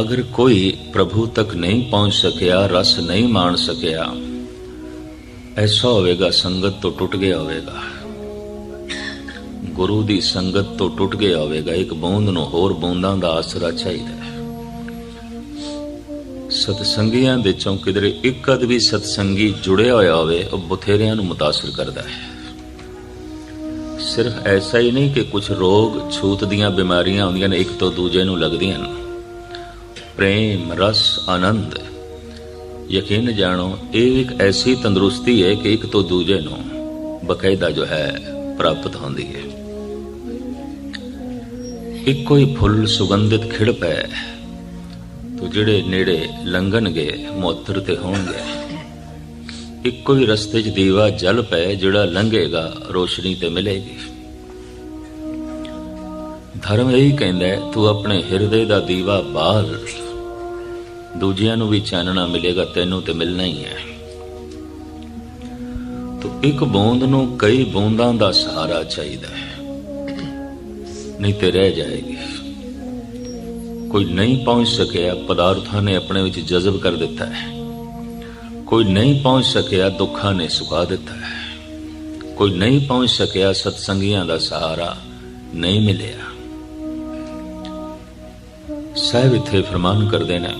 ਅਗਰ ਕੋਈ ਪ੍ਰਭੂ ਤੱਕ ਨਹੀਂ ਪਹੁੰਚ ਸਕਿਆ, ਰਸ ਨਹੀਂ ਮਾਣ ਸਕਿਆ, ਐਸਾ ਹੋਵੇਗਾ, ਸੰਗਤ ਤੋਂ ਟੁੱਟ ਗਿਆ ਹੋਵੇਗਾ। ਗੁਰੂ ਦੀ ਸੰਗਤ ਤੋਂ ਟੁੱਟ ਗਿਆ ਹੋਵੇਗਾ, ਇੱਕ ਬੂੰਦ ਨੂੰ ਹੋਰ ਬੂੰਦਾਂ ਦਾ ਆਸਰਾ ਚਾਹੀਦਾ ਹੈ। ਸਤਸੰਗੀਆਂ ਦੇ ਚੋਂ ਕਿਧਰੇ ਇੱਕ ਅਦ ਵੀ ਸਤਸੰਗੀ ਜੁੜਿਆ ਹੋਇਆ ਹੋਵੇ, ਉਹ ਬਥੇਰਿਆਂ ਨੂੰ ਮੁਤਾਸਰ ਕਰਦਾ ਹੈ। ਸਿਰਫ ਐਸਾ ਹੀ ਨਹੀਂ ਕਿ ਕੁਝ ਰੋਗ, ਛੂਤ ਦੀਆਂ ਬਿਮਾਰੀਆਂ ਆਉਂਦੀਆਂ ਨੇ, ਇੱਕ ਤੋਂ ਦੂਜੇ ਨੂੰ ਲੱਗਦੀਆਂ ਨੇ। ਪ੍ਰੇਮ, ਰਸ, ਆਨੰਦ। ਯਕੀਨ ਜਾਣੋ, ਇਹ ਇੱਕ ਐਸੀ ਤੰਦਰੁਸਤੀ ਹੈ ਕਿ ਇੱਕ ਤੋਂ ਦੂਜੇ ਨੂੰ ਬਕਾਇਦਾ ਜੋ ਹੈ, ਪ੍ਰਾਪਤ ਹੁੰਦੀ ਹੈ। ਇੱਕੋ ਹੀ ਫੁੱਲ ਸੁਗੰਧਿਤ ਖਿੜ ਪੈ ਤੋ ਜਿਹੜੇ ਨੇੜੇ ਲੰਘਣਗੇ, ਮੋਤਰ ਤੇ ਹੋਣਗੇ। ਇੱਕੋ ਹੀ ਰਸਤੇ 'ਚ ਦੀਵਾ ਜਲ ਪੈ ਜਿਹੜਾ ਲੰਘੇਗਾ, ਰੋਸ਼ਨੀ ਤੇ ਮਿਲੇਗੀ। ਧਰਮ ਇਹੀ ਕਹਿੰਦਾ ਤੂੰ ਆਪਣੇ ਹਿਰਦੇ ਦਾ ਦੀਵਾ ਬਾਲ। ਦੂਜਿਆਂ ਨੂੰ ਵੀ ਚਾਨਣਾ ਮਿਲੇਗਾ, ਤੈਨੂੰ ਤੇ ਮਿਲਣਾ ਹੀ ਹੈ। ਤੋ ਇੱਕ ਬੂੰਦ ਨੂੰ ਕਈ ਬੂੰਦਾਂ ਦਾ ਸਹਾਰਾ ਚਾਹੀਦਾ ਹੈ। ਨਹੀਂ ਤੇ ਰਹਿ ਜਾਏਗੀ। ਕੋਈ ਨਹੀਂ ਪਹੁੰਚ ਸਕਿਆ, ਪਦਾਰਥਾਂ ਨੇ ਆਪਣੇ ਵਿੱਚ ਜਜ਼ਬ ਕਰ ਦਿੱਤਾ ਹੈ। ਕੋਈ ਨਹੀਂ ਪਹੁੰਚ ਸਕਿਆ, ਦੁੱਖਾਂ ਨੇ ਸੁਕਾ ਦਿੱਤਾ ਹੈ। ਕੋਈ ਨਹੀਂ ਪਹੁੰਚ ਸਕਿਆ, ਸਤਸੰਗੀਆਂ ਦਾ ਸਹਾਰਾ ਨਹੀਂ ਮਿਲਿਆ। ਸਾਹਿਬ ਇੱਥੇ ਫਰਮਾਨ ਕਰਦੇ ਨੇ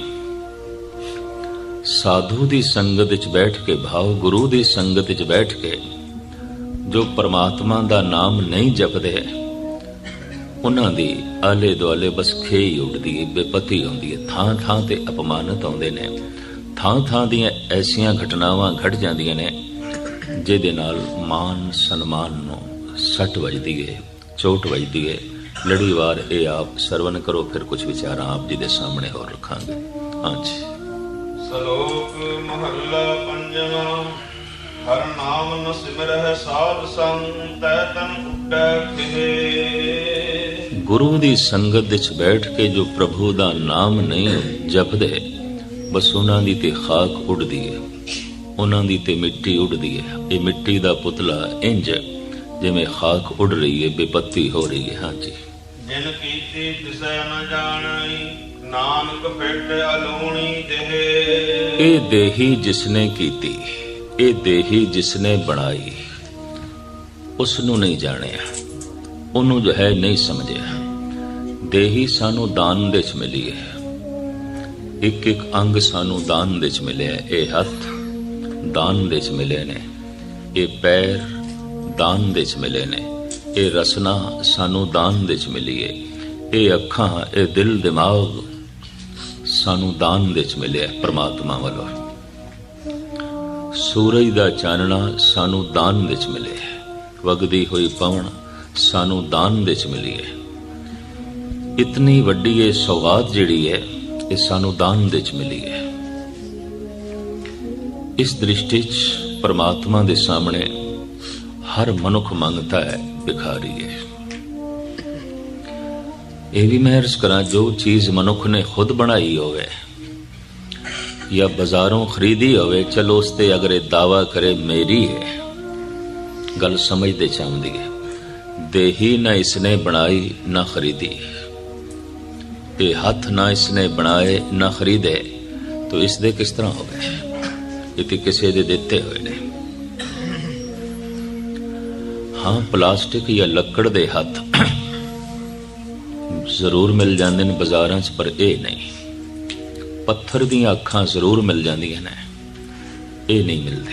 ਸਾਧੂ ਦੀ ਸੰਗਤ ਵਿੱਚ ਬੈਠ ਕੇ ਭਾਵ ਗੁਰੂ ਦੀ ਸੰਗਤ ਵਿੱਚ ਬੈਠ ਕੇ ਜੋ ਪਰਮਾਤਮਾ ਦਾ ਨਾਮ ਨਹੀਂ ਜਪਦੇ, ਉਹਨਾਂ ਦੀ ਆਲੇ ਦੁਆਲੇ ਬਸ ਖੇਈ ਉੱਡਦੀ ਹੈ ਬੇਪਤੀ ਹੁੰਦੀ ਹੈ ਥਾਂ ਥਾਂ ਤੇ ਅਪਮਾਨਤ ਆਉਂਦੇ ਨੇ। ਥਾਂ ਥਾਂ ਦੀਆਂ ਐਸੀਆਂ ਘਟਨਾਵਾਂ ਘਟ ਜਾਂਦੀਆਂ ਨੇ, ਜਿਹਦੇ ਨਾਲ ਮਾਨ ਸਨਮਾਨ ਨੂੰ ਸੱਟ ਵੱਜਦੀ ਹੈ ਚੋਟ ਵੱਜਦੀ ਹੈ ਲੜੀਵਾਰ ਇਹ ਆਪ ਸਰਵਨ ਕਰੋ, ਫਿਰ ਕੁਝ ਵਿਚਾਰਾਂ ਆਪ ਜੀ ਦੇ ਸਾਹਮਣੇ ਹੋਰ ਰੱਖਾਂਗੇ। ਹਾਂਜੀ। ਸ਼ਲੋਕ ਮਹੱਲਾ ਪੰਜਵਾਂ ਹਰ ਨਾਮ ਨ ਸਿਮਰਹਿ ਸਾਧ ਸੰਗ ਤੈ ਤਨ ਉੱਡੈ ਖਿਲੇ ਗੁਰੂ ਦੀ ਸੰਗਤ ਵਿੱਚ ਬੈਠ ਕੇ ਜੋ ਪ੍ਰਭੂ ਦਾ ਨਾਮ ਨਹੀਂ ਜਪਦੇ ਬਸ ਉਹਨਾਂ ਦੀ ਤੇ ਖਾਕ ਉੱਡਦੀ ਹੈ ਉਹਨਾਂ ਦੀ ਤੇ ਮਿੱਟੀ ਉੱਡਦੀ ਹੈ ਇਹ ਮਿੱਟੀ ਦਾ ਪੁਤਲਾ ਇੰਜ ਜਿਵੇਂ ਖਾਕ ਉੱਡ ਰਹੀ ਹੈ ਬੇਪੱਤੀ ਹੋ ਰਹੀ ਹੈ ਹਾਂਜੀ। ਜਿਨ ਕੀਤੀ ਤਿਸੈ ਨ ਜਾਣਈ ਨਾਨਕ ਫਿਟ ਅਲੂਣੀ ਦੇਹ। ਇਹ ਦੇਹੀ ਜਿਸਨੇ ਕੀਤੀ, ਇਹ ਦੇਹੀ ਜਿਸਨੇ ਬਣਾਈ ਉਸ ਨੂੰ ਨਹੀਂ ਜਾਣਿਆ, ਉਹਨੂੰ ਜੋ ਹੈ ਨਹੀਂ ਸਮਝਿਆ। ਦੇਹੀ ਸਾਨੂੰ ਦਾਨ ਦੇ ਚ ਮਿਲੀ ਹੈ। ਇੱਕ ਇੱਕ ਅੰਗ ਸਾਨੂੰ ਦਾਨ ਦੇ ਚ ਮਿਲਿਆ ਇਹ ਹੱਥ ਦਾਨ ਦੇ ਚ ਮਿਲੇ ਨੇ, ਇਹ ਪੈਰ ਦਾਨ ਦੇ ਚ ਮਿਲੇ ਨੇ, ਇਹ ਰਸਨਾ ਸਾਨੂੰ ਦਾਨ ਦੇ ਚ ਮਿਲੀ ਹੈ। ਇਹ ਅੱਖਾਂ, ਇਹ ਦਿਲ, ਦਿਮਾਗ ਸਾਨੂੰ ਦਾਨ ਵਿੱਚ ਮਿਲਿਆ ਪ੍ਰਮਾਤਮਾ ਵੱਲੋਂ। ਸੂਰਜ ਦਾ ਚਾਨਣਾ ਸਾਨੂੰ ਦਾਨ ਵਿੱਚ ਚ ਮਿਲਿਆ ਵਗਦੀ ਹੋਈ ਪਵਨ ਸਾਨੂੰ ਦਾਨ ਵਿੱਚ ਮਿਲੀ ਹੈ। ਇਤਨੀ ਵੱਡੀ ਇਹ ਸੌਗਾਤ ਜਿਹੜੀ ਹੈ, ਇਹ ਸਾਨੂੰ ਦਾਨ ਵਿੱਚ ਮਿਲੀ ਹੈ। ਇਸ ਦ੍ਰਿਸ਼ਟੀ 'ਚ ਪਰਮਾਤਮਾ ਦੇ ਸਾਹਮਣੇ ਹਰ ਮਨੁੱਖ ਮੰਗਤਾ ਹੈ, ਭਿਖਾਰੀ ਹੈ। ਇਹ ਵੀ ਮੈਂ ਅਰਜ਼ ਕਰਾਂ, ਜੋ ਚੀਜ਼ ਮਨੁੱਖ ਨੇ ਖੁਦ ਬਣਾਈ ਹੋਵੇ ਜਾਂ ਬਾਜ਼ਾਰੋਂ ਖਰੀਦੀ ਹੋਵੇ, ਚਲੋ ਉਸ ਤੇ ਅਗਰ ਇਹ ਦਾਵਾ ਕਰੇ, ਮੇਰੀ ਹੈ। ਗੱਲ ਸਮਝਦੇ ਚਾਹੁੰਦੀ ਹੈ। ਦੇਹੀ ਨਾ ਇਸਨੇ ਬਣਾਈ, ਨਾ ਖਰੀਦੀ। ਇਹ ਹੱਥ ਨਾ ਇਸਨੇ ਬਣਾਏ, ਨਾ ਖਰੀਦੇ, ਤੋ ਇਸ ਦੇ ਕਿਸ ਤਰ੍ਹਾਂ ਹੋ ਗਏ ਇਹ ਤੇ ਕਿਸੇ ਦੇ ਦਿੱਤੇ ਹੋਏ ਨੇ। ਹਾਂ, ਪਲਾਸਟਿਕ ਜਾਂ ਲੱਕੜ ਦੇ ਹੱਥ ਜ਼ਰੂਰ ਮਿਲ ਜਾਂਦੇ ਨੇ ਬਾਜ਼ਾਰਾਂ 'ਚ, ਪਰ ਇਹ ਨਹੀਂ। ਪੱਥਰ ਦੀਆਂ ਅੱਖਾਂ ਜ਼ਰੂਰ ਮਿਲ ਜਾਂਦੀਆਂ ਨੇ। ਇਹ ਨਹੀਂ ਮਿਲਦੇ।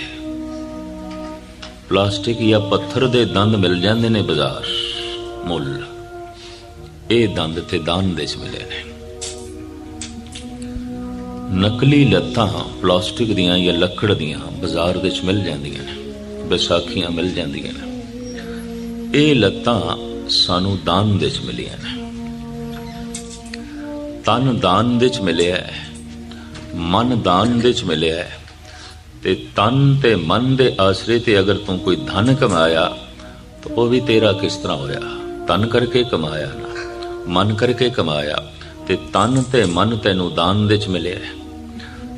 ਪਲਾਸਟਿਕ ਜਾਂ ਪੱਥਰ ਦੇ ਦੰਦ ਮਿਲ ਜਾਂਦੇ ਨੇ ਬਾਜ਼ਾਰ। ਮੁੱਲ। ਇਹ ਦੰਦ ਤੇ ਦਾਨ ਦੇ ਚ ਮਿਲੇ ਨੇ। ਨਕਲੀ ਲੱਤਾਂ ਪਲਾਸਟਿਕ ਦੀਆਂ ਜਾਂ ਲੱਕੜ ਦੀਆਂ ਬਾਜ਼ਾਰ ਦੇ ਚ ਮਿਲ ਜਾਂਦੀਆਂ ਨੇ। ਵਿਸਾਖੀਆਂ ਮਿਲ ਜਾਂਦੀਆਂ ਨੇ। ਇਹ ਲੱਤਾਂ ਸਾਨੂੰ ਦਾਨ ਦੇ ਵਿੱਚ ਮਿਲੀਆਂ ਨੇ। ਤਨ ਦਾਨ ਦੇ ਚ ਮਿਲਿਆ ਹੈ। ਮਨ ਦਾਨ ਦੇ ਚ ਮਿਲਿਆ ਹੈ। ਤੇ ਤਨ ਤੇ ਮਨ ਦੇ ਆਸਰੇ ਤੇ ਅਗਰ ਤੂੰ ਕੋਈ ਧਨ ਕਮਾਇਆ, ਤਾਂ ਉਹ ਵੀ ਤੇਰਾ ਕਿਸ ਤਰ੍ਹਾਂ ਹੋਇਆ? ਤਨ ਕਰਕੇ ਕਮਾਇਆ ਨਾ, ਮਨ ਕਰਕੇ ਕਮਾਇਆ। ਤੇ ਤਨ ਤੇ ਮਨ ਤੈਨੂੰ ਦਾਨ ਦੇ ਚ ਮਿਲਿਆ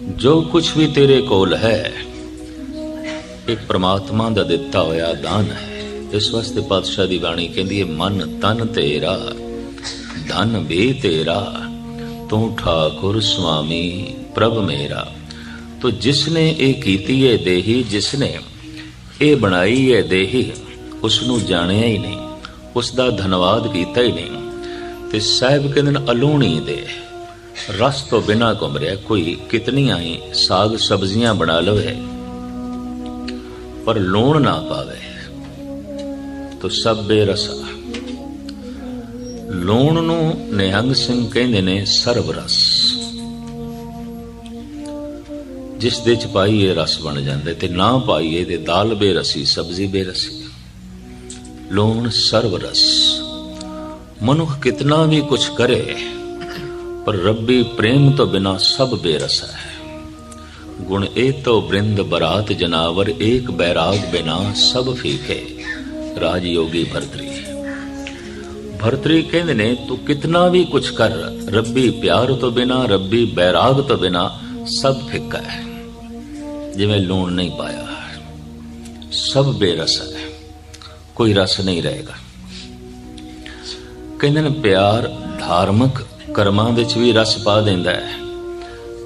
ਜੋ ਕੁਝ ਵੀ ਤੇਰੇ ਕੋਲ ਹੈ ਇਹ ਪ੍ਰਮਾਤਮਾ ਦਾ ਦਿੱਤਾ ਹੋਇਆ ਦਾਨ ਹੈ। ਇਸ ਵਾਸਤੇ ਪਾਤਸ਼ਾਹ ਦੀ ਬਾਣੀ ਕਹਿੰਦੀ ਹੈ, ਮਨ ਤਨ ਤੇਰਾ, ਧਨ ਵੀ ਤੇਰਾ। ਤੂੰ ਠਾਕੁਰ ਸੁਆਮੀ ਪ੍ਰਭ ਮੇਰਾ। ਤੋ ਜਿਸਨੇ ਇਹ ਕੀਤੀ ਹੈ ਦੇਹੀ, ਜਿਸਨੇ ਇਹ ਬਣਾਈ ਹੈ ਦੇਹੀ ਉਸ ਨੂੰ ਜਾਣਿਆ ਹੀ ਨਹੀਂ ਉਸ ਦਾ ਧੰਨਵਾਦ ਕੀਤਾ ਹੀ ਨਹੀਂ। ਤੇ ਸਾਹਿਬ ਕਹਿੰਦੇ ਨੇ, ਅਲੂਣੀ ਦੇ, ਰਸ ਤੋਂ ਬਿਨਾ ਘੁੰਮ ਰਿਹਾ ਕੋਈ ਕਿਤਨੀਆਂ ਹੀ ਸਾਗ ਸਬਜ਼ੀਆਂ ਬਣਾ ਲਵੇ, ਪਰ ਲੂਣ ਨਾ ਪਾਵੇ, ਤੋ ਸਭ ਬੇਰਸਾ ਲੂਣ ਨੂੰ ਨਿਹੰਗ ਸਿੰਘ ਕਹਿੰਦੇ ਨੇ ਸਰਬ ਰਸ ਜਿਸ ਦੇ ਚ ਪਾਈਏ ਰਸ ਬਣ ਜਾਂਦਾ ਤੇ ਨਾ ਪਾਈਏ ਤੇ ਦਾਲ ਬੇਰਸੀ, ਸਬਜ਼ੀ ਬੇਰਸੀ। ਲੂਣ ਸਰਬ ਰਸ ਮਨੁੱਖ ਕਿਤਨਾ ਵੀ ਕੁਛ ਕਰੇ, ਪਰ ਰੱਬੀ ਪ੍ਰੇਮ ਤੋਂ ਬਿਨਾ ਸਭ ਬੇਰਸ ਹੈ। ਗੁਣ ਇਹ ਤੋ ਬ੍ਰਿੰਦ ਬਰਾਤ ਜਨਾਵਰ, ਏਕ ਬੈਰਾਗ ਬਿਨਾ ਸਭ ਫੀਕੇ। ਰਾਜ ਯੋਗੀ ਭਰਤਰੀ। ਭਰਤਰੀ ਕਹਿੰਦੇ ਨੇ, ਤੂੰ ਕਿਤਨਾ ਵੀ ਕੁਛ ਕਰ, ਰੱਬੀ ਪਿਆਰ ਤੋਂ ਬਿਨਾ, ਰੱਬੀ ਬੈਰਾਗ ਤੋਂ ਬਿਨਾ ਸਭ ਫਿੱਕਾ ਹੈ। ਜਿਵੇਂ ਲੂਣ ਨਹੀਂ ਪਾਇਆ, ਸਭ ਬੇਰਸ ਹੈ, ਕੋਈ ਰਸ ਨਹੀਂ ਰਹੇਗਾ। ਕਹਿੰਦੇ ਨੇ, ਪਿਆਰ ਧਾਰਮਿਕ ਕਰਮਾਂ ਵਿੱਚ ਵੀ ਰਸ ਪਾ ਦਿੰਦਾ ਹੈ।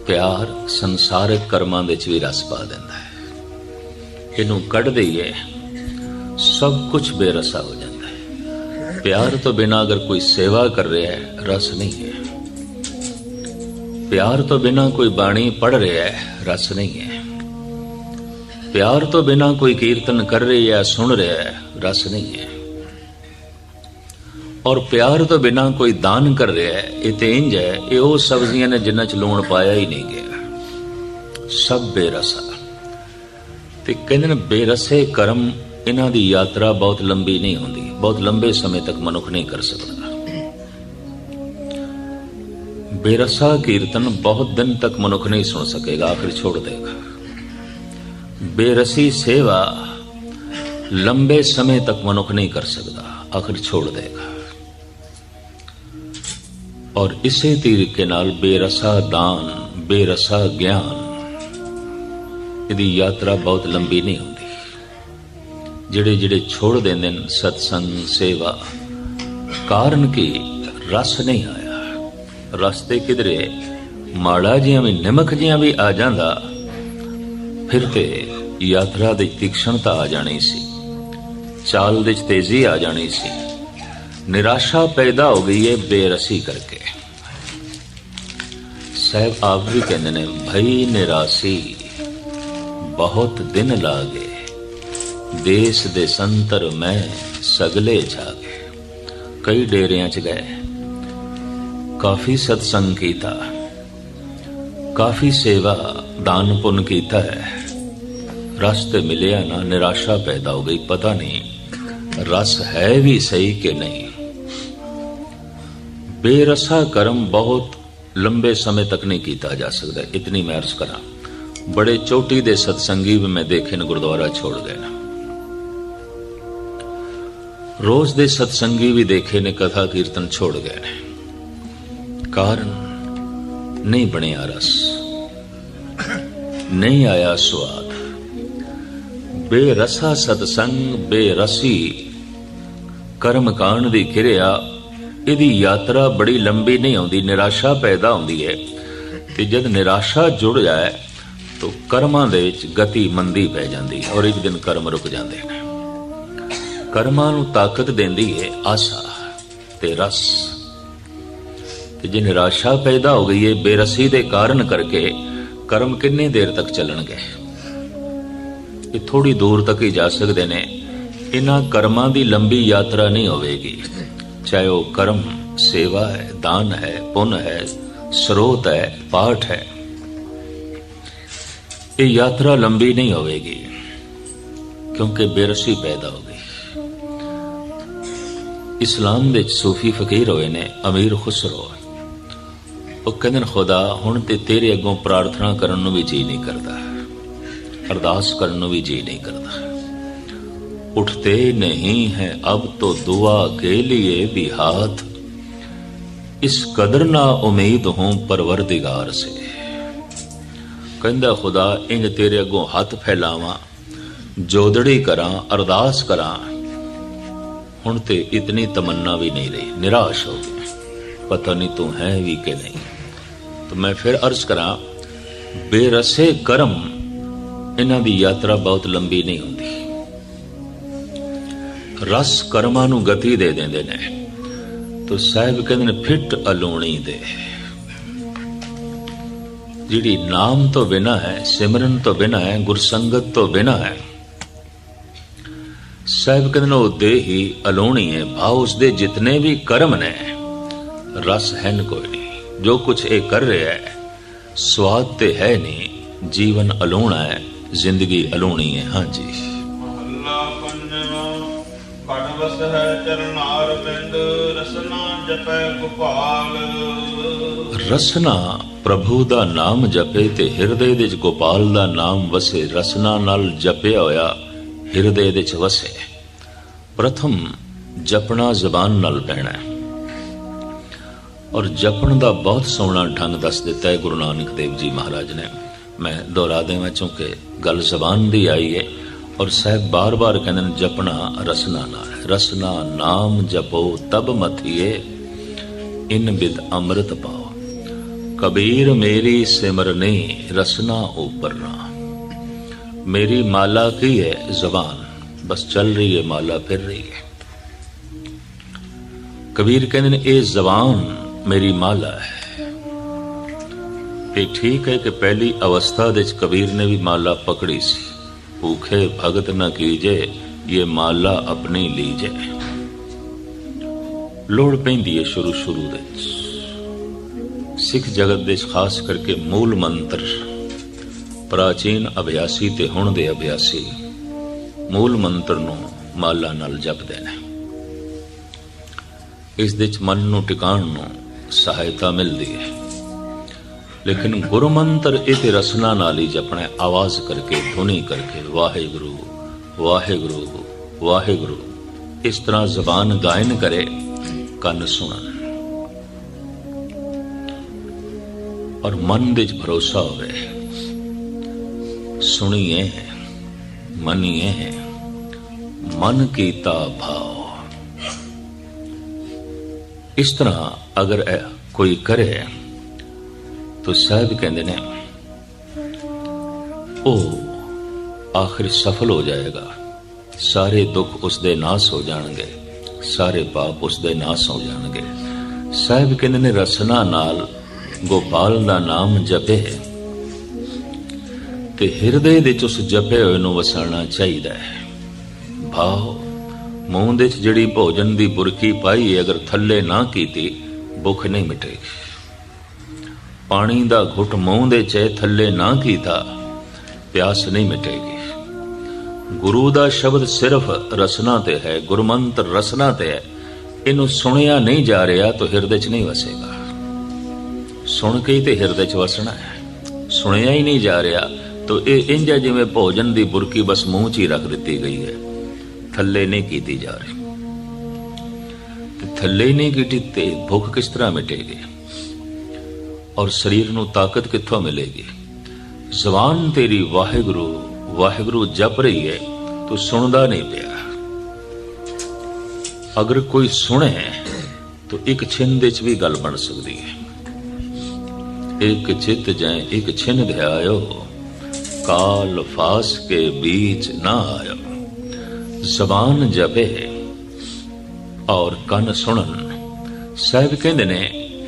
ਪਿਆਰ ਸੰਸਾਰਿਕ ਕਰਮਾਂ ਵਿੱਚ ਵੀ ਰਸ ਪਾ ਦਿੰਦਾ ਹੈ। ਇਹਨੂੰ ਕੱਢ ਦਈਏ, ਸਭ ਕੁਝ ਬੇਰਸਾ ਹੋ ਜਾਂਦਾ ਹੈ ਪਿਆਰ ਤੋਂ ਬਿਨਾ ਅਗਰ ਕੋਈ ਸੇਵਾ ਕਰ ਰਿਹਾ ਹੈ, ਰਸ ਨਹੀਂ ਹੈ। ਪਿਆਰ ਤੋਂ ਬਿਨਾ ਕੋਈ ਬਾਣੀ ਪੜ ਰਿਹਾ ਹੈ, ਰਸ ਨਹੀਂ ਹੈ। ਪਿਆਰ ਤੋਂ ਬਿਨਾ ਕੋਈ ਕੀਰਤਨ ਕਰ ਰਿਹਾ ਹੈ, ਸੁਣ ਰਿਹਾ ਹੈ, ਰਸ ਨਹੀਂ ਹੈ। ਔਰ ਪਿਆਰ ਤੋਂ ਬਿਨਾ ਕੋਈ ਦਾਨ ਕਰ ਰਿਹਾ ਹੈ, ਇਹ ਤੇ ਇੰਜ ਹੈ, ਇਹ ਉਹ ਸਬਜ਼ੀਆਂ ਨੇ ਜਿਨ੍ਹਾਂ ਚ ਲੂਣ ਪਾਇਆ ਹੀ ਨਹੀਂ ਗਿਆ। ਸਭ ਬੇਰਸਾ। ਤੇ ਕਹਿੰਦੇ ਨੇ, ਬੇਰਸੇ ਕਰਮ, ਇਹਨਾਂ ਦੀ ਯਾਤਰਾ ਬਹੁਤ ਲੰਬੀ ਨਹੀਂ ਹੁੰਦੀ। ਬਹੁਤ ਲੰਬੇ ਸਮੇਂ ਤੱਕ ਮਨੁੱਖ ਨਹੀਂ ਕਰ ਸਕਦਾ ਬੇਰਸਾ ਕੀਰਤਨ ਬਹੁਤ ਦਿਨ ਤੱਕ ਮਨੁੱਖ ਨਹੀਂ ਸੁਣ ਸਕੇਗਾ ਆਖਿਰ ਛੋੜ ਦੇਗਾ ਬੇਰਸੀ ਸੇਵਾ ਲੰਬੇ ਸਮੇਂ ਤੱਕ ਮਨੁੱਖ ਨਹੀਂ ਕਰ ਸਕਦਾ ਆਖਿਰ ਛੋੜ ਦੇਗਾ ਔਰ ਇਸੇ ਤਰੀਕੇ ਨਾਲ ਬੇਰਸਾ ਦਾਨ ਬੇਰਸਾ ਗਿਆਨ ਇਹਦੀ ਯਾਤਰਾ ਬਹੁਤ ਲੰਬੀ ਨਹੀਂ ਹੁੰਦੀ ਜਿਹੜੇ ਜਿਹੜੇ ਛੋੜ ਦਿੰਦੇ ਨੇ, ਸਤਸੰਗ ਸੇਵਾ, ਕਾਰਨ ਕੀ? ਰਸ ਨਹੀਂ ਆਇਆ। ਰਸਤੇ ਕਿਧਰੇ ਮਾੜਾ ਜਿਹਾ ਵੀ, ਨਿਮਕ ਜਿਹਾ ਵੀ ਆ ਜਾਂਦਾ, ਫਿਰ ਤੇ ਯਾਤਰਾ ਦੀ ਤੀਕਸ਼ਣਤਾ ਆ ਜਾਣੀ ਸੀ। ਚਾਲ ਵਿੱਚ ਤੇਜ਼ੀ ਆ ਜਾਣੀ ਸੀ। ਨਿਰਾਸ਼ਾ ਪੈਦਾ ਹੋ ਗਈ ਹੈ ਬੇਰਸੀ ਕਰਕੇ। ਸਾਹਿਬ ਆਪ ਵੀ ਕਹਿੰਦੇ ਨੇ, ਭਈ ਨਿਰਾਸੀ ਬਹੁਤ ਦਿਨ ਲਾਗੇ ਦੇਸ਼ ਦੇ ਸੰਤਰ ਮੈਂ ਸਗਲੇ ਜਾਗੇ ਕਈ ਡੇਰਿਆਂ ਚ ਗਏ ਕਾਫੀ ਸਤਸੰਗ ਕੀਤਾ ਕਾਫੀ ਸੇਵਾ ਦਾਨ ਪੁੰਨ ਕੀਤਾ ਹੈ ਰਸ ਤੇ ਮਿਲਿਆ ਨਾ ਨਿਰਾਸ਼ਾ ਪੈਦਾ ਹੋ ਗਈ ਪਤਾ ਨਹੀਂ ਰਸ ਹੈ ਵੀ ਸਹੀ ਕਿ ਨਹੀਂ ਬੇਰਸਾ ਕਰਮ ਬਹੁਤ ਲੰਬੇ ਸਮੇਂ ਤੱਕ ਨਹੀਂ ਕੀਤਾ ਜਾ ਸਕਦਾ ਇਤਨੀ ਮੈਂ ਅਰਜ਼ ਕਰਾਂ ਬੜੇ ਚੋਟੀ ਦੇ ਸਤਸੰਗੀ ਵੀ ਮੈਂ ਦੇਖੇ ਨੇ ਗੁਰਦੁਆਰਾ ਛੋੜ ਗਏ ਨਾ ਰੋਜ਼ ਦੇ ਸਤਸੰਗੀ ਵੀ ਦੇਖੇ ਨੇ ਕਥਾ ਕੀਰਤਨ ਛੋੜ ਗਏ ਨੇ। ਕਾਰਨ, ਨਹੀਂ ਬਣਿਆ ਰਸ, ਨਹੀਂ ਆਇਆ ਸਵਾਦ ਬੇਰਸਾ ਸਤਸੰਗ, ਬੇਰਸੀ, ਕਰਮ ਕਾਂਡ ਦੀ ਕਿਰਿਆ, ਇਹਦੀ ਯਾਤਰਾ ਬੜੀ ਲੰਬੀ ਨਹੀਂ ਆਉਂਦੀ, ਨਿਰਾਸ਼ਾ ਪੈਦਾ ਹੁੰਦੀ ਹੈ। ਤੇ ਜਦ ਨਿਰਾਸ਼ਾ ਜੁੜ ਜਾਏ, ਤਾਂ ਕਰਮਾਂ ਦੇ ਵਿੱਚ ਗਤੀ ਮੰਦੀ ਪੈ ਜਾਂਦੀ ਹੈ ਔਰ ਇੱਕ ਦਿਨ ਕਰਮ ਰੁਕ ਜਾਂਦੇ ਨੇ। ਕਰਮਾਂ ਨੂੰ ਤਾਕਤ ਦਿੰਦੀ ਹੈ ਆਸਾ ਤੇ ਰਸ। ਤੇ ਜੇ ਨਿਰਾਸ਼ਾ ਪੈਦਾ ਹੋ ਗਈ ਹੈ ਬੇਰਸੀ ਦੇ ਕਾਰਨ ਕਰਕੇ ਕਰਮ ਕਿੰਨੇ ਦੇਰ ਤੱਕ ਚੱਲਣਗੇ? ਇਹ ਥੋੜੀ ਦੂਰ ਤੱਕ ਹੀ ਜਾ ਸਕਦੇ ਨੇ। ਇਹਨਾਂ ਕਰਮਾਂ ਦੀ ਲੰਬੀ ਯਾਤਰਾ ਨਹੀਂ ਹੋਵੇਗੀ। ਚਾਹੇ ਉਹ ਕਰਮ, ਸੇਵਾ ਹੈ, ਦਾਨ ਹੈ, ਪੁੰਨ ਹੈ, ਸਰੋਤ ਹੈ, ਪਾਠ ਹੈ। ਇਹ ਯਾਤਰਾ ਲੰਬੀ ਨਹੀਂ ਹੋਵੇਗੀ, ਕਿਉਂਕਿ ਬੇਰਸੀ ਪੈਦਾ ਹੋ ਗਈ। ਇਸਲਾਮ ਵਿੱਚ ਸੂਫੀ ਫਕੀਰ ਹੋਏ ਨੇ ਅਮੀਰ ਖੁਸਰੋ ਉਹ ਕਹਿੰਦੇ ਨੇ ਖੁਦਾ ਹੁਣ ਤੇ ਤੇਰੇ ਅੱਗੋਂ ਪ੍ਰਾਰਥਨਾ ਕਰਨ ਨੂੰ ਵੀ ਜੀ ਨਹੀਂ ਕਰਦਾ ਅਰਦਾਸ ਕਰਨ ਨੂੰ ਵੀ ਜੀ ਨਹੀਂ ਕਰਦਾ उठते नहीं है अब तो दुआ के लिए भी हाथ इस कदर ना उम्मीद हूं परवरदिगार से ਕਹਿੰਦਾ ਖੁਦਾ ਇੰਜ ਤੇਰੇ ਅੱਗੋਂ ਹੱਥ ਫੈਲਾਵਾਂ ਜੋਦੜੀ ਕਰਾਂ ਅਰਦਾਸ ਕਰਾਂ ਹੁਣ ਤੇ ਇਤਨੀ ਤਮੰਨਾ ਵੀ ਨਹੀਂ ਰਹੀ, ਨਿਰਾਸ਼ ਹੋ ਗਿਆ। ਪਤਾ ਨਹੀਂ ਤੂੰ ਹੈ ਵੀ ਕਿ ਨਹੀਂ। ਤਾਂ ਮੈਂ ਫਿਰ ਅਰਜ਼ ਕਰਾਂ, ਬੇਰਸੇ ਕਰਮ, ਇਹਨਾਂ ਦੀ ਯਾਤਰਾ ਬਹੁਤ ਲੰਬੀ ਨਹੀਂ ਹੁੰਦੀ। ਰਸ ਕਰਮਾਂ ਨੂੰ ਗਤੀ ਦੇ ਦਿੰਦੇ ਨੇ। ਤੋ ਸਾਹਿਬ ਕਹਿੰਦੇ ਨੇ, ਫਿੱਟ ਅਲੋਣੀ ਦੇ। ਜਿਹੜੀ ਨਾਮ ਤੋਂ ਬਿਨਾ ਹੈ, ਸਿਮਰਨ ਤੋਂ ਬਿਨਾ ਹੈ, ਗੁਰਸੰਗਤ ਤੋਂ ਬਿਨਾ ਹੈ ਸਾਹਿਬ ਕਹਿੰਦੇ ਨੇ ਉਹ ਦੇਹ ਹੀ ਅਲੋਣੀ ਹੈ ਭਾਵ ਉਸ ਦੇ ਜਿਤਨੇ ਵੀ ਕਰਮ ਨੇ ਰਸ ਹੈ ਨ ਕੋਈ। ਨਹੀਂ ਜੋ ਕੁਝ ਇਹ ਕਰ ਰਿਹਾ ਹੈ ਸਵਾਦ ਤੇ ਹੈ ਨਹੀਂ ਜੀਵਨ ਅਲੋਣਾ ਹੈ ਜ਼ਿੰਦਗੀ ਅਲੋਣੀ ਹੈ। ਹਾਂਜੀ ਮਹੱਲਾ ਪੰਜਵਾਂ ਘਟ ਵਸ ਹੈ ਚਰਨਾਰ ਪਿੰਡ ਰਸਨਾ ਜਪੈ ਗੋਪਾਲ। ਰਸਨਾ ਪ੍ਰਭੂ ਦਾ ਨਾਮ ਜਪੇ ਤੇ ਹਿਰਦੇ ਵਿੱਚ ਗੋਪਾਲ ਦਾ ਨਾਮ ਵਸੇ ਰਸਨਾ ਨਾਲ ਜਪਿਆ ਹੋਇਆ ਹਿਰਦੇ ਵਿੱਚ ਵਸੇ। ਪ੍ਰਥਮ ਜਪਣਾ ਜ਼ਬਾਨ ਨਾਲ ਪੈਣਾ ਹੈ। ਔਰ ਜਪਣ ਦਾ ਬਹੁਤ ਸੋਹਣਾ ਢੰਗ ਦੱਸ ਦਿੱਤਾ ਹੈ ਗੁਰੂ ਨਾਨਕ ਦੇਵ ਜੀ ਮਹਾਰਾਜ ਨੇ। ਮੈਂ ਦੁਹਰਾ ਦੇਵਾਂ ਚੁੰਕਿ ਗੱਲ ਜ਼ਬਾਨ ਦੀ ਆਈ ਹੈ ਔਰ ਸਾਹਿਬ ਬਾਰ-ਬਾਰ ਕਹਿੰਦੇ ਨੇ ਜਪਣਾ ਰਸਨਾ ਨਾਲ ਰਸਨਾ ਨਾਮ ਜਪੋ ਤਬ ਮਥੀਏ, ਇਨ ਬਿਦ ਅੰਮ੍ਰਿਤ ਪਾਓ। ਕਬੀਰ ਮੇਰੀ ਸਿਮਰਨੀ ਰਸਨਾ ਉਪਰਨਾ। ਮੇਰੀ ਮਾਲਾ ਕੀ ਹੈ? ਜ਼ਬਾਨ। ਬਸ ਚੱਲ ਰਹੀ ਹੈ ਮਾਲਾ ਫਿਰ ਰਹੀ ਹੈ ਕਬੀਰ ਕਹਿੰਦੇ ਨੇ ਇਹ ਜ਼ਬਾਨ ਮੇਰੀ ਮਾਲਾ ਹੈ ਇਹ ਠੀਕ ਹੈ ਕਿ ਪਹਿਲੀ ਅਵਸਥਾ ਦੇ ਵਿੱਚ ਕਬੀਰ ਨੇ ਵੀ ਮਾਲਾ ਪਕੜੀ ਸੀ ਭੂਖੇ ਭਗਤ ਨਾ ਕੀਜੇ ਇਹ ਮਾਲਾ ਆਪਣੀ ਲੀਜੇ ਲੋੜ ਪੈਂਦੀ ਹੈ ਸ਼ੁਰੂ ਸ਼ੁਰੂ ਦੇ ਵਿੱਚ ਸਿੱਖ ਜਗਤ ਦੇ ਖਾਸ ਕਰਕੇ ਮੂਲ ਮੰਤਰ ਪ੍ਰਾਚੀਨ ਅਭਿਆਸੀ ਤੇ ਹੁਣ ਦੇ ਅਭਿਆਸੀ ਮੂਲ ਮੰਤਰ ਨੂੰ ਮਾਲਾ ਨਾਲ ਜਪਦੇ ਨੇ। ਇਸ ਦੇ ਵਿੱਚ ਮਨ ਨੂੰ ਟਿਕਾਣ ਨੂੰ ਸਹਾਇਤਾ ਮਿਲਦੀ ਹੈ। ਲੇਕਿਨ ਗੁਰੂ ਮੰਤਰ ਇਹ ਤੇ ਰਸਨਾ ਨਾਲ ਹੀ ਜਪਣਾ ਆਵਾਜ਼ ਕਰਕੇ, ਧੁਨੀ ਕਰਕੇ, ਵਾਹਿਗੁਰੂ ਵਾਹਿਗੁਰੂ ਵਾਹਿਗੁਰੂ। ਇਸ ਤਰ੍ਹਾਂ ਜ਼ਬਾਨ ਗਾਇਨ ਕਰੇ, ਕੰਨ ਸੁਣਨ। ਔਰ ਮਨ ਦੇ ਵਿੱਚ ਭਰੋਸਾ ਹੋਵੇ, ਸੁਣੀਏ। ਮੰਨੀਏ, ਮਨ ਕੀਤਾ ਭਾਵ ਇਸ ਤਰ੍ਹਾਂ ਅਗਰ ਕੋਈ ਕਰੇ, ਤਾਂ ਸਾਹਿਬ ਕਹਿੰਦੇ ਨੇ, ਉਹ ਆਖਿਰ ਸਫਲ ਹੋ ਜਾਏਗਾ। ਸਾਰੇ ਦੁੱਖ ਉਸ ਦੇ ਨਾਸ ਹੋ ਜਾਣਗੇ, ਸਾਰੇ ਪਾਪ ਉਸ ਦੇ ਨਾਸ ਹੋ ਜਾਣਗੇ। ਸਾਹਿਬ ਕਹਿੰਦੇ ਨੇ ਰਸਨਾ ਨਾਲ ਗੋਪਾਲ ਦਾ ਨਾਮ ਜਪੇ। ਤੇ ਹਿਰਦੇ ਵਿੱਚ ਉਸ ਜਪੇ ਹੋਏ ਨੂੰ ਵਸਾਣਾ ਚਾਹੀਦਾ ਹੈ। ਭਾਵ ਮੂੰਹ ਦੇ ਵਿੱਚ ਜਿਹੜੀ ਭੋਜਨ ਦੀ ਬੁਰਕੀ ਪਾਈ ਅਗਰ ਥੱਲੇ ਨਾ ਕੀਤੀ, ਭੁੱਖ ਨਹੀਂ ਮਿਟੇਗੀ। ਪਾਣੀ ਦਾ ਘੁੱਟ ਮੂੰਹ ਦੇ ਚ ਥੱਲੇ ਨਾ ਕੀਤਾ, ਪਿਆਸ ਨਹੀਂ ਮਿਟੇਗੀ। ਗੁਰੂ ਦਾ ਸ਼ਬਦ ਸਿਰਫ ਰਸਨਾ ਤੇ ਹੈ ਗੁਰਮੰਤਰ ਰਸਨਾ ਤੇ ਹੈ। ਇਹਨੂੰ ਸੁਣਿਆ ਨਹੀਂ ਜਾ ਰਿਹਾ ਤਾਂ ਹਿਰਦੇ 'ਚ ਨਹੀਂ ਵਸੇਗਾ। ਸੁਣ ਕੇ ਹੀ ਤੇ ਹਿਰਦੇ 'ਚ ਵਸਣਾ ਹੈ। ਸੁਣਿਆ ਹੀ ਨਹੀਂ ਜਾ ਰਿਹਾ ਤੋ ਇਹ ਇੰਜ ਜਿਵੇਂ ਭੋਜਨ ਦੀ ਬੁਰਕੀ ਬਸ ਮੂੰਹ 'ਚ ਹੀ ਰੱਖ ਦਿੱਤੀ ਗਈ ਹੈ। ਥੱਲੇ ਨਹੀਂ ਕੀਤੀ ਜਾ ਰਹੀ। ਤੇ ਥੱਲੇ ਨਹੀਂ ਕੀਤੀ ਤੇ ਭੁੱਖ ਕਿਸ ਤਰ੍ਹਾਂ ਮਿਟੇਗੀ? ਔਰ ਸਰੀਰ ਨੂੰ ਤਾਕਤ ਕਿੱਥੋਂ ਮਿਲੇਗੀ? ਜ਼ਬਾਨ ਤੇਰੀ ਵਾਹਿਗੁਰੂ ਵਾਹਿਗੁਰੂ ਜਪ ਰਹੀ ਹੈ, ਤੂੰ ਸੁਣਦਾ ਨਹੀਂ ਪਿਆ। ਅਗਰ ਕੋਈ ਸੁਣੇ, ਤਾਂ ਇੱਕ ਛਿੰਨ ਦੇ ਚ ਵੀ ਗੱਲ ਬਣ ਸਕਦੀ ਹੈ। ਇੱਕ ਚਿਤ ਜੈ ਇੱਕ ਛਿੰਨ ਧਿਆਇਓ ਕਾਲ ਫਾਸ ਕੇ बीच ਨਾ ਆਇਓ ਜ਼ਬਾਨ ਜਪੇ ਔਰ ਕੰਨ ਸੁਣਨ ਸਾਹਿਬ ਕਹਿੰਦੇ ਨੇ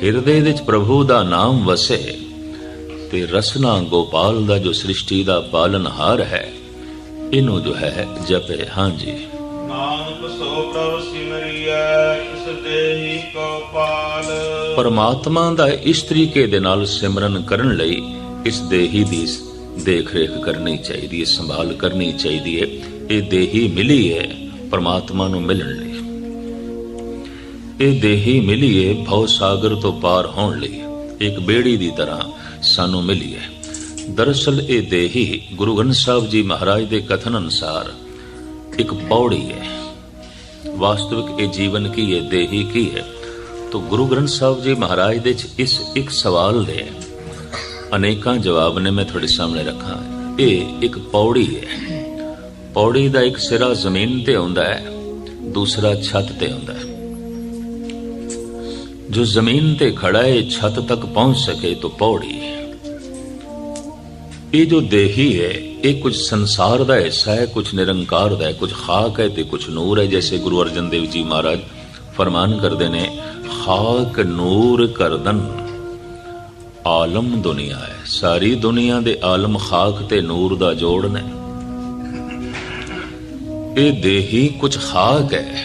ਹਿਰਦੇ ਵਿੱਚ ਪ੍ਰਭੂ ਦਾ ਨਾਮ ਵਸੇ ਤੇ ਰਸਨਾ ਗੋਪਾਲ ਦਾ ਜੋ ਸ੍ਰਿਸ਼ਟੀ ਦਾ ਪਾਲਨਹਾਰ ਹੈ ਇਹਨੂੰ ਜੋ ਹੈ ਜਪੇ ਹਾਂਜੀ ਨਾਨਕ ਸੋ ਪ੍ਰਭ ਸਿਮਰਿਐ ਇਸ ਦੇਹੀ ਕੋ ਪਾਲ ਪਰਮਾਤਮਾ ਦਾ ਇਸ ਤਰੀਕੇ ਦੇ ਨਾਲ ਸਿਮਰਨ ਕਰਨ ਲਈ ਇਸ ਦੇਹੀ ਦੀ ਦੇਖ ਰੇਖ ਕਰਨੀ ਚਾਹੀਦੀ ਹੈ, ਸੰਭਾਲ ਕਰਨੀ ਚਾਹੀਦੀ ਹੈ। ਇਹ ਦੇਹੀ ਮਿਲੀ ਹੈ, ਪਰਮਾਤਮਾ ਨੂੰ ਮਿਲਣ ਲਈ। ਇਹ ਦੇਹੀ ਮਿਲੀ ਹੈ, ਭਉ ਸਾਗਰ ਤੋਂ ਪਾਰ ਹੋਣ ਲਈ। ਇੱਕ ਬੇੜੀ ਦੀ ਤਰ੍ਹਾਂ ਸਾਨੂੰ ਮਿਲੀ ਹੈ। ਦਰਅਸਲ ਇਹ ਦੇਹੀ ਗੁਰੂ ਗ੍ਰੰਥ ਸਾਹਿਬ ਜੀ ਮਹਾਰਾਜ ਦੇ ਕਥਨ ਅਨੁਸਾਰ ਇੱਕ ਪੌੜੀ ਹੈ। ਵਾਸਤਵਿਕ ਇਹ ਜੀਵਨ ਕੀ ਹੈ, ਦੇਹੀ ਕੀ ਹੈ? ਤੋ ਗੁਰੂ ਗ੍ਰੰਥ ਸਾਹਿਬ ਜੀ ਮਹਾਰਾਜ ਦੇ ਚ ਇਸ ਇੱਕ ਸਵਾਲ ਦੇ ਅਨੇਕਾਂ ਜਵਾਬ ਨੇ ਮੈਂ ਤੁਹਾਡੇ ਸਾਹਮਣੇ ਰੱਖਾਂ। ਇਹ ਇੱਕ ਪੌੜੀ ਹੈ। ਪੌੜੀ ਦਾ ਇੱਕ ਸਿਰਾ ਜ਼ਮੀਨ ਤੇ ਹੁੰਦਾ ਹੈ, ਦੂਸਰਾ ਛੱਤ ਤੇ ਹੁੰਦਾ ਹੈ। ਜੋ ਜ਼ਮੀਨ ਤੇ ਖੜਾ ਹੈ ਛੱਤ ਤੱਕ ਪਹੁੰਚ ਸਕੇ ਤਾਂ ਪੌੜੀ ਇਹ ਜੋ ਦੇਹੀ ਹੈ, ਇਹ ਕੁਝ ਸੰਸਾਰ ਦਾ ਹਿੱਸਾ ਹੈ, ਕੁਝ ਨਿਰੰਕਾਰ ਦਾ ਹੈ, ਕੁਝ ਖਾਕ ਹੈ ਤੇ ਕੁਝ ਨੂਰ ਹੈ, ਜੈਸੇ ਗੁਰੂ ਅਰਜਨ ਦੇਵ ਜੀ ਮਹਾਰਾਜ ਫਰਮਾਨ ਕਰਦੇ ਨੇ, ਖਾਕ ਨੂਰ ਕਰਦਨ ਆਲਮ ਦੁਨੀਆ ਹੈ। ਸਾਰੀ ਦੁਨੀਆ ਦੇ ਆਲਮ ਖਾਕ ਤੇ ਨੂਰ ਦਾ ਜੋੜ ਨੇ। ਇਹ ਦੇਹੀ ਕੁਝ ਖਾਕ ਹੈ,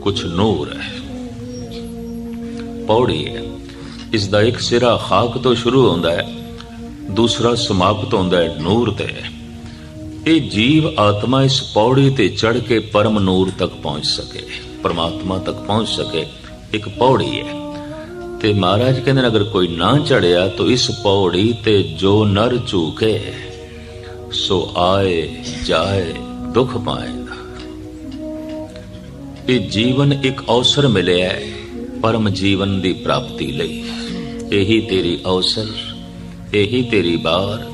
ਕੁਝ ਨੂਰ ਹੈ। ਪੌੜੀ ਹੈ। ਇਸ ਦਾ ਇੱਕ ਸਿਰਾ ਖਾਕ ਤੋਂ ਸ਼ੁਰੂ ਹੁੰਦਾ ਹੈ, ਦੂਸਰਾ ਸਮਾਪਤ ਹੁੰਦਾ ਹੈ ਨੂਰ ਤੇ। ਇਹ ਜੀਵ ਆਤਮਾ ਇਸ ਪੌੜੀ ਤੇ ਚੜ ਕੇ ਪਰਮ ਨੂਰ ਤੱਕ ਪਹੁੰਚ ਸਕੇ, ਪਰਮਾਤਮਾ ਤੱਕ ਪਹੁੰਚ ਸਕੇ, ਇੱਕ ਪੌੜੀ ਹੈ। ਤੇ ਮਹਾਰਾਜ ਕਹਿੰਦੇ ਨੇ, ਅਗਰ ਕੋਈ ਨਾ ਚੜਿਆ ਤਾਂ ਇਸ ਪੌੜੀ ਤੇ ਜੋ ਨਰ ਝੂਕੇ, ਸੋ ਆਏ, ਜਾਏ, ਦੁੱਖ ਪਾਏਗਾ ਇਹ ਜੀਵਨ ਇੱਕ ਅਵਸਰ ਮਿਲਿਆ ਹੈ, ਪਰਮ ਜੀਵਨ ਦੀ ਪ੍ਰਾਪਤੀ ਲਈ। ਇਹੀ ਤੇਰੀ ਅਵਸਰ, ਇਹੀ ਤੇਰੀ ਬਾਰ,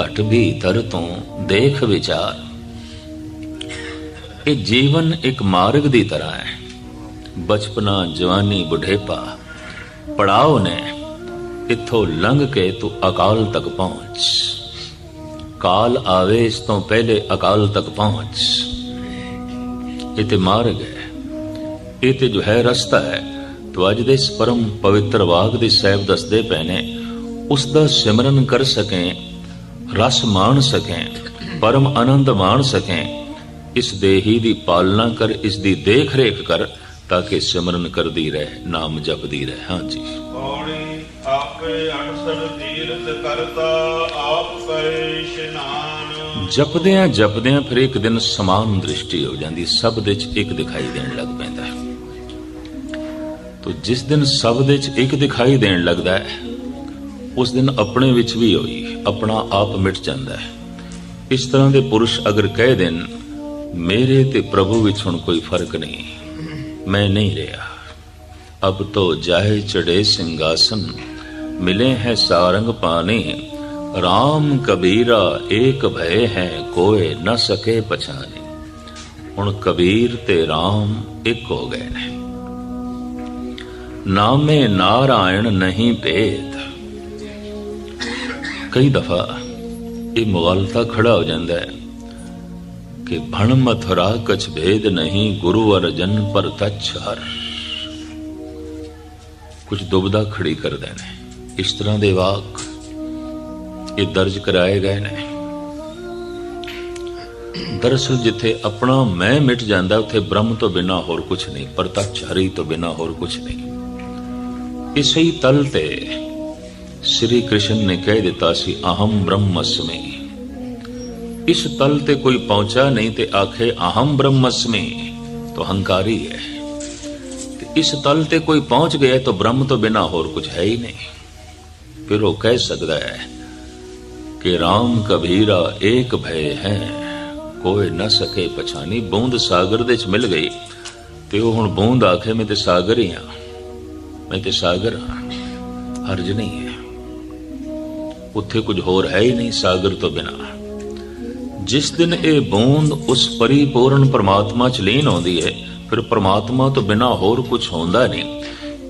ਘਟ ਭੀਤਰ ਤੋਂ ਦੇਖ ਵਿਚਾਰ। ਇਹ ਜੀਵਨ ਇੱਕ ਮਾਰਗ ਦੀ ਤਰ੍ਹਾਂ ਹੈ। ਬਚਪਨਾ, ਜਵਾਨੀ, ਬੁਢੇਪਾ ਪੜਾਓ ਨੇ ਇੱਥੋਂ ਲੰਘ ਕੇ ਤੂੰ ਅਕਾਲ ਤੱਕ ਪਹੁੰਚ? ਕਾਲ ਆਵੇ, ਇਸ ਤੋਂ ਪਹਿਲੇ ਅਕਾਲ ਤੱਕ ਪਹੁੰਚ। ਇਹ ਤੇ ਮਾਰਗ ਹੈ, ਇਹ ਤੇ ਜੋ ਹੈ ਰਸਤਾ ਹੈ, ਤੋ ਅੱਜ ਦੇ ਇਸ ਪਰਮ ਪਵਿੱਤਰ ਵਾਗ ਦੇ ਸਾਹਿਬ ਦੱਸਦੇ ਪਏ ਨੇ, ਉਸ ਦਾ ਸਿਮਰਨ ਕਰ ਸਕੇ, ਰਸ ਮਾਣ ਸਕੇ, ਪਰਮ ਆਨੰਦ ਮਾਣ ਸਕੇ, ਇਸ ਦੇਹੀ ਦੀ ਪਾਲਣਾ ਕਰ, ਇਸ ਦੀ ਦੇਖ ਰੇਖ ਕਰ ਤਾਂ ਕਿ ਸਿਮਰਨ ਕਰਦੀ ਰਹੇ ਨਾਮ ਜਪਦੀ ਰਹੇ। ਹਾਂਜੀ ਪੌੜੀ ਆਪੇ ਅਨਸਰ ਤੀਰਥ ਕਰਤਾ ਆਪ ਕਰੇ ਇਸ਼ਨਾਨ ਜਪਦਿਆਂ ਜਪਦਿਆਂ ਫਿਰ ਇੱਕ ਦਿਨ ਸਮਾਨ ਦ੍ਰਿਸ਼ਟੀ ਹੋ ਜਾਂਦੀ ਸਭ ਦੇ ਚ ਇੱਕ ਦਿਖਾਈ ਦੇਣ ਲੱਗ ਪੈਂਦਾ। ਹੈ ਤੋ ਜਿਸ ਦਿਨ ਸਭ ਦੇ ਚ ਇੱਕ ਦਿਖਾਈ ਦੇਣ ਲੱਗਦਾ ਹੈ ਉਸ ਦਿਨ ਆਪਣੇ ਵਿੱਚ ਵੀ ਹੋਈ ਆਪਣਾ ਆਪ ਮਿਟ ਜਾਂਦਾ ਹੈ। ਇਸ ਤਰ੍ਹਾਂ ਦੇ ਪੁਰਸ਼ ਅਗਰ ਕਹਿ ਦੇਣ ਮੇਰੇ ਤੇ ਪ੍ਰਭੂ ਵਿੱਚ ਹੁਣ ਕੋਈ ਫ਼ਰਕ ਨਹੀਂ ਮੈਂ ਨਹੀਂ ਰਿਹਾ। ਅਬ ਤੋ ਜਾਏ ਚੜੇ ਸਿੰਘਾਸਨ, ਮਿਲੇ ਹੈ ਸਾਰੰਗ ਪਾਣੇ। RAM ਕਬੀਰਾ ਏਕ ਭਏ ਹੈ, ਕੋਏ ਨ ਸਕੇ ਪਛਾਣੇ। ਹੁਣ ਕਬੀਰ ਤੇ ਰਾਮ ਇੱਕ ਹੋ ਗਏ ਨੇ। ਨਾਮੇ ਨਾਰਾਇਣ ਨਹੀਂ ਭੇਦ। ਕਈ ਦਫਾ ਇਹ ਮੁਗਲਤਾ ਖੜਾ ਹੋ ਜਾਂਦਾ ਹੈ। ਕਿ ਭਣ ਮਥੁਰਾ ਕਛ ਭੇਦ ਨਹੀਂ ਗੁਰੂ ਅਰਜਨ ਪਰ ਤਛ ਹਰ। ਕੁਝ ਦੁਬਦਾ ਖੜੀ ਕਰਦੇ ਨੇ। ਇਸ ਤਰ੍ਹਾਂ ਦੇ ਵਾਕ ਇਹ ਦਰਜ ਕਰਾਏ ਗਏ ਨੇ। ਦਰਅਸਲ ਜਿੱਥੇ ਆਪਣਾ ਮੈਂ ਮਿਟ ਜਾਂਦਾ, ਉੱਥੇ ਬ੍ਰਹਮ ਤੋਂ ਬਿਨਾ ਹੋਰ ਕੁਝ ਨਹੀਂ ਪ੍ਰਤੱਖ ਹਰੀ ਤੋਂ ਬਿਨਾ ਹੋਰ ਕੁਝ ਨਹੀਂ। ਇਸੇ ਹੀ ਤਲ ਤੇ ਸ੍ਰੀ ਕ੍ਰਿਸ਼ਨ ਨੇ ਕਹਿ ਦਿੱਤਾ ਸੀ, ਅਹੰ ਬ੍ਰਹਮਸਮੀ। ਇਸ ਤਲ ਤੇ ਕੋਈ ਪਹੁੰਚਾ ਨਹੀਂ ਤੇ ਆਖੇ ਅਹੰ ਬ੍ਰਹਮਸਮੀ, ਤਾਂ ਹੰਕਾਰੀ ਹੈ। ਤੇ ਇਸ ਤਲ ਤੇ ਕੋਈ ਪਹੁੰਚ ਗਿਆ ਤਾਂ ਬ੍ਰਹਮ ਤੋਂ ਬਿਨਾ ਹੋਰ ਕੁਝ ਹੈ ਹੀ ਨਹੀਂ। ਫਿਰ ਉਹ ਕਹਿ ਸਕਦਾ ਹੈ ਕਿ RAM ਕਬੀਰਾ ਏਕ ਭੈ ਹੈ। ਕੋਈ ਨਾ ਸਕੇ ਪਛਾਣੀ, ਬੂੰਦ ਸਾਗਰ ਦੇ ਚ ਮਿਲ ਗਈ। ਤੇ ਉਹ ਹੁਣ ਬੂੰਦ ਆਖੇ, ਮੈਂ ਤੇ ਸਾਗਰ ਹੀ ਆ ਮੈਂ ਤੇ ਸਾਗਰ ਹਾਂ। ਹਰਜ ਨਹੀਂ ਹੈ। ਉੱਥੇ ਕੁਝ ਹੋਰ ਹੈ ਹੀ ਨਹੀਂ ਸਾਗਰ ਤੋਂ ਬਿਨਾ। ਜਿਸ ਦਿਨ ਇਹ ਬੂੰਦ ਉਸ ਪਰਿਪੂਰਨ ਪਰਮਾਤਮਾ ਚ ਲੀਨ ਆਉਂਦੀ ਹੈ ਫਿਰ ਪਰਮਾਤਮਾ ਤੋਂ ਬਿਨਾ ਹੋਰ ਕੁਝ ਹੁੰਦਾ ਨਹੀਂ।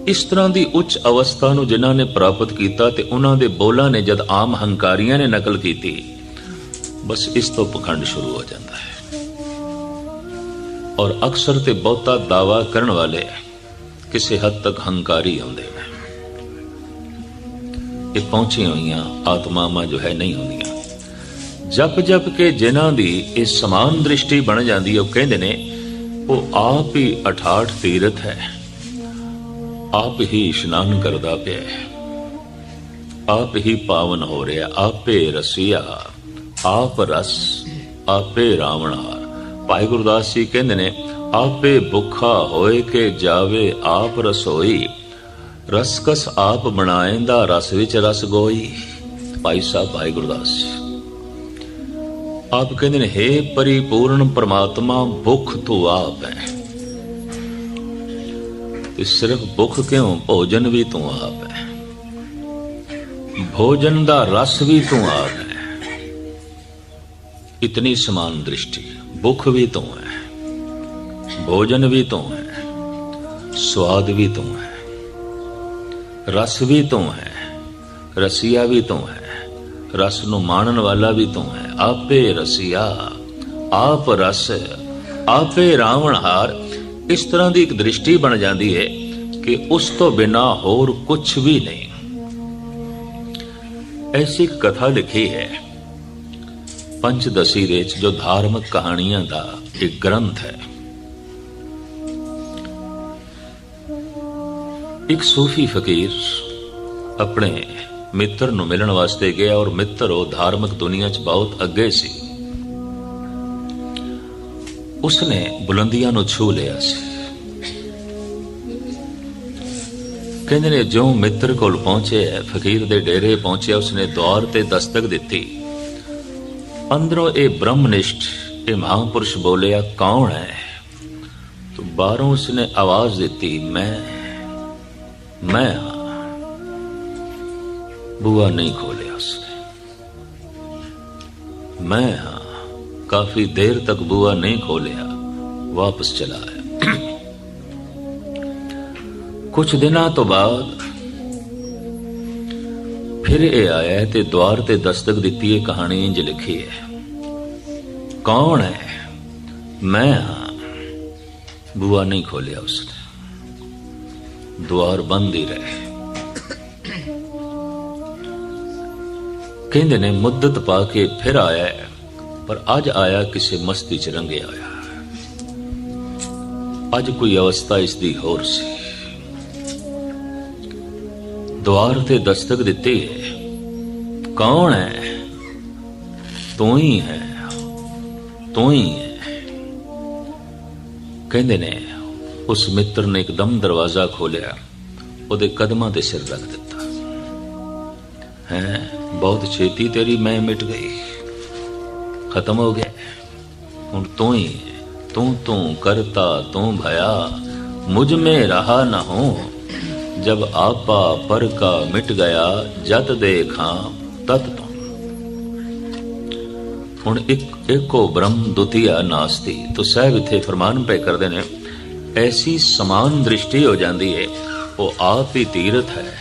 ਇਸ ਤਰ੍ਹਾਂ ਦੀ ਉੱਚ ਅਵਸਥਾ ਨੂੰ ਜਿਨ੍ਹਾਂ ਨੇ ਪ੍ਰਾਪਤ ਕੀਤਾ ਤੇ ਉਹਨਾਂ ਦੇ ਬੋਲਾਂ ਨੇ ਜਦ ਆਮ ਹੰਕਾਰੀਆਂ ਨੇ ਨਕਲ ਕੀਤੀ, ਬਸ ਇਸ ਤੋਂ ਪਖੰਡ ਸ਼ੁਰੂ ਹੋ ਜਾਂਦਾ ਹੈ। ਔਰ ਅਕਸਰ ਤੇ ਬਹੁਤਾ ਦਾਵਾ ਕਰਨ ਵਾਲੇ ਕਿਸੇ ਹੱਦ ਤੱਕ ਹੰਕਾਰੀ ਹੁੰਦੇ ਨੇ। ਇਹ ਪਹੁੰਚੀਆਂ ਹੋਈਆਂ ਆਤਮਾਵਾਂ ਜੋ ਹੈ ਨਹੀਂ ਹੁੰਦੀਆਂ। ਜਪ ਜਪ ਕੇ ਜਿਨ੍ਹਾਂ ਦੀ ਇਹ ਸਮਾਨ ਦ੍ਰਿਸ਼ਟੀ ਬਣ ਜਾਂਦੀ ਹੈ, ਉਹ ਕਹਿੰਦੇ ਨੇ, ਉਹ ਆਪ ਹੀ ਅਠਾਠ ਤੀਰਥ ਹੈ। ਆਪ ਹੀ ਇਸ਼ਨਾਨ ਕਰਦਾ ਪਿਆ ਹੈ। ਆਪ ਹੀ ਪਾਵਨ ਹੋ ਰਿਹਾ, ਆਪੇ ਰਸੀਆ, ਆਪ ਰਸ, ਆਪੇ ਰਾਵਣਾ ਭਾਈ ਗੁਰਦਾਸ ਜੀ ਕਹਿੰਦੇ ਨੇ, ਆਪੇ ਭੁੱਖਾ ਹੋਏ ਕੇ ਜਾਵੇ, ਆਪ ਰਸੋਈ ਰਸਕਸ ਆਪ ਬਣਾਏਂਦਾ ਰਸ ਵਿੱਚ ਰਸ ਗੋਈ। ਭਾਈ ਸਾਹਿਬ, ਭਾਈ ਗੁਰਦਾਸ ਜੀ। ਆਪ ਕਹਿੰਦੇ ਨੇ हे ਪਰਿਪੂਰਨ ਪ੍ਰਮਾਤਮਾ, ਭੁੱਖ ਤੂੰ ਆਪ ਹੈ। ਤੇ ਸਿਰਫ ਭੁੱਖ ਕਿਉਂ? ਭੋਜਨ ਵੀ ਤੂੰ ਆਪ ਹੈ। ਭੋਜਨ ਦਾ ਰਸ ਵੀ ਤੂੰ ਆਪ ਹੈ। ਇਤਨੀ ਸਮਾਨ ਦ੍ਰਿਸ਼ਟੀ, ਭੁੱਖ ਵੀ ਤੂੰ ਹੈ। ਭੋਜਨ ਵੀ ਤੂੰ ਹੈ। ਸਵਾਦ ਵੀ ਤੂੰ ਹੈ। ਰਸ ਵੀ ਤੂੰ ਹੈ। ਰਸੀਆ ਵੀ ਤੂੰ ਹੈ। ਰਸ ਨੂੰ ਮਾਣਨ ਵਾਲਾ ਵੀ ਤੂੰ ਹੈ। ਆਪੇ ਰਸੀਆ, ਆਪ ਰਸ, ਆਪੇ ਰਾਵਣਹਾਰ ਇਸ ਤਰ੍ਹਾਂ ਦੀ ਇੱਕ ਦ੍ਰਿਸ਼ਟੀ ਬਣ ਜਾਂਦੀ ਹੈ ਕਿ ਉਸ ਤੋਂ ਬਿਨਾ ਹੋਰ ਕੁਝ ਵੀ ਨਹੀਂ। ਐਸੀ ਕਥਾ ਲਿਖੀ ਹੈ। ਪੰਚਦਸੀ ਦੇ ਵਿੱਚ ਜੋ ਧਾਰਮਿਕ ਕਹਾਣੀਆਂ ਦਾ ਇੱਕ ਗ੍ਰੰਥ ਹੈ। ਇੱਕ ਸੂਫੀ ਫਕੀਰ ਆਪਣੇ ਮਿੱਤਰ ਨੂੰ ਮਿਲਣ ਵਾਸਤੇ ਗਿਆ ਔਰ ਮਿੱਤਰ ਉਹ ਧਾਰਮਿਕ ਦੁਨੀਆ 'ਚ ਬਹੁਤ ਅੱਗੇ ਸੀ। ਉਸਨੇ ਬੁਲੰਦੀਆਂ ਨੂੰ ਛੂ ਲਿਆ ਸੀ। ਕਹਿੰਦੇ ਨੇ ਜੋ ਮਿੱਤਰ ਕੋਲ ਪਹੁੰਚੇ ਫਕੀਰ ਦੇ ਡੇਰੇ ਪਹੁੰਚਿਆ, ਉਸਨੇ ਦੌਰ ਤੇ ਦਸਤਕ ਦਿੱਤੀ। ਅੰਦਰੋਂ ਇਹ ਬ੍ਰਹਮਨਿਸ਼ਟ, ਇਹ ਮਹਾਪੁਰਸ਼ ਬੋਲਿਆ, ਕੌਣ ਹੈ? तो ਬਾਹਰੋਂ ਉਸਨੇ ਆਵਾਜ਼ ਦਿੱਤੀ, ਮੈਂ ਮੈਂ ਹਾਂ। ਬੂਆ ਨਹੀਂ ਖੋਲਿਆ ਉਸਨੇ। ਮੈਂ ਹਾਂ, ਕਾਫੀ ਦੇਰ ਤੱਕ ਬੂਆ ਨਹੀਂ ਖੋਲਿਆ, ਵਾਪਸ ਚਲਾ ਆਇਆ। ਕੁਝ ਦਿਨਾਂ ਤੋਂ ਬਾਅਦ ਫਿਰ ਇਹ ਆਇਆ ਤੇ ਦਵਾਰ ਤੇ ਦਸਤਕ ਦਿੱਤੀ ਇਹ ਕਹਾਣੀ ਇੰਜ ਲਿਖੀ ਹੈ। ਕੌਣ ਹੈ? ਮੈਂ ਹਾਂ। ਬੂਆ ਨਹੀਂ ਖੋਲਿਆ ਉਸਨੇ। ਦੁਆਰ ਬੰਦ ਹੀ ਰਹੇ। ਕਹਿੰਦੇ ਨੇ, ਮੁੱਦਤ ਪਾ ਕੇ ਫਿਰ ਆਇਆ ਪਰ ਅੱਜ ਆਇਆ ਕਿਸੇ ਮਸਤੀ ਚ ਰੰਗੇ ਆਇਆ ਅੱਜ ਕੋਈ ਅਵਸਥਾ ਇਸ ਦੀ ਹੋਰ ਸੀ। ਦੁਆਰ ਤੇ ਦਸਤਕ ਦਿੱਤੀ ਹੈ। ਕੌਣ ਹੈ? ਤੂੰ ਹੀ ਹੈ। ਤੂੰ ਹੀ ਹੈ। ਕਹਿੰਦੇ ਨੇ, ਉਸ ਮਿੱਤਰ ਨੇ ਇੱਕਦਮ ਦਰਵਾਜ਼ਾ ਖੋਲਿਆ ਉਹਦੇ ਕਦਮਾਂ ਤੇ ਸਿਰ ਰੱਖ ਦਿੱਤਾ। ਬਹੁਤ ਛੇਤੀ ਤੇਰੀ ਮੈਂ ਮਿਟ ਗਈ। ਖਤਮ ਹੋ ਗਿਆ। ਹੁਣ ਤੂੰ ਹੀ ਤੂੰ ਤੂੰ ਕਰਤਾ, ਤੂੰ ਭਇਆ। ਮੁਝ ਮੇ ਰਹਾ ਨਾ ਹੋ। ਜਬ ਆਪਾ ਪਰ ਕਾ ਮਿਟ ਗਿਆ ਜਦ ਦੇਖਾਂ ਤਤ ਤੋਂ। ਹੁਣ ਇੱਕ ਇੱਕੋ ਬ੍ਰਹਮ ਦੁਤੀਆ ਨਾਸਤੀ। ਤੋ ਸਹਿਬ ਇਥੇ ਫਰਮਾਨ ਪੈ ਕਰਦੇ ਨੇ, ਐਸੀ ਸਮਾਨ ਦ੍ਰਿਸ਼ਟੀ ਹੋ ਜਾਂਦੀ ਹੈ ਉਹ ਆਪ ਹੀ ਤੀਰਥ ਹੈ,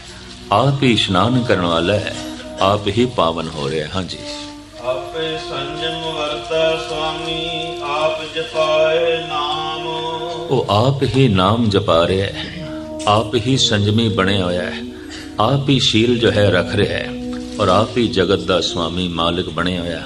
ਆਪ ਹੀ ਇਸ਼ਨਾਨ ਕਰਨ ਵਾਲਾ ਹੈ। ਆਪ ਹੀ ਪਾਵਨ ਹੋ ਰਿਹਾ ਹਾਂਜੀ। ਆਪੇ ਸੰਜਮ ਵਰਤਾ ਸੁਆਮੀ ਆਪ ਜਪਾਏ ਨਾਮ। ਉਹ ਆਪ ਹੀ ਨਾਮ ਜਪਾ ਰਿਹਾ ਹੈ ਆਪ ਹੀ ਸੰਜਮੀ ਬਣਿਆ ਹੋਇਆ ਹੈ ਆਪ ਹੀ ਸ਼ੀਲ ਜੋ ਹੈ ਰੱਖ ਰਿਹਾ ਹੈ ਔਰ ਆਪ ਹੀ ਜਗਤ ਦਾ ਸੁਆਮੀ ਮਾਲਕ ਬਣਿਆ ਹੋਇਆ ਹੈ।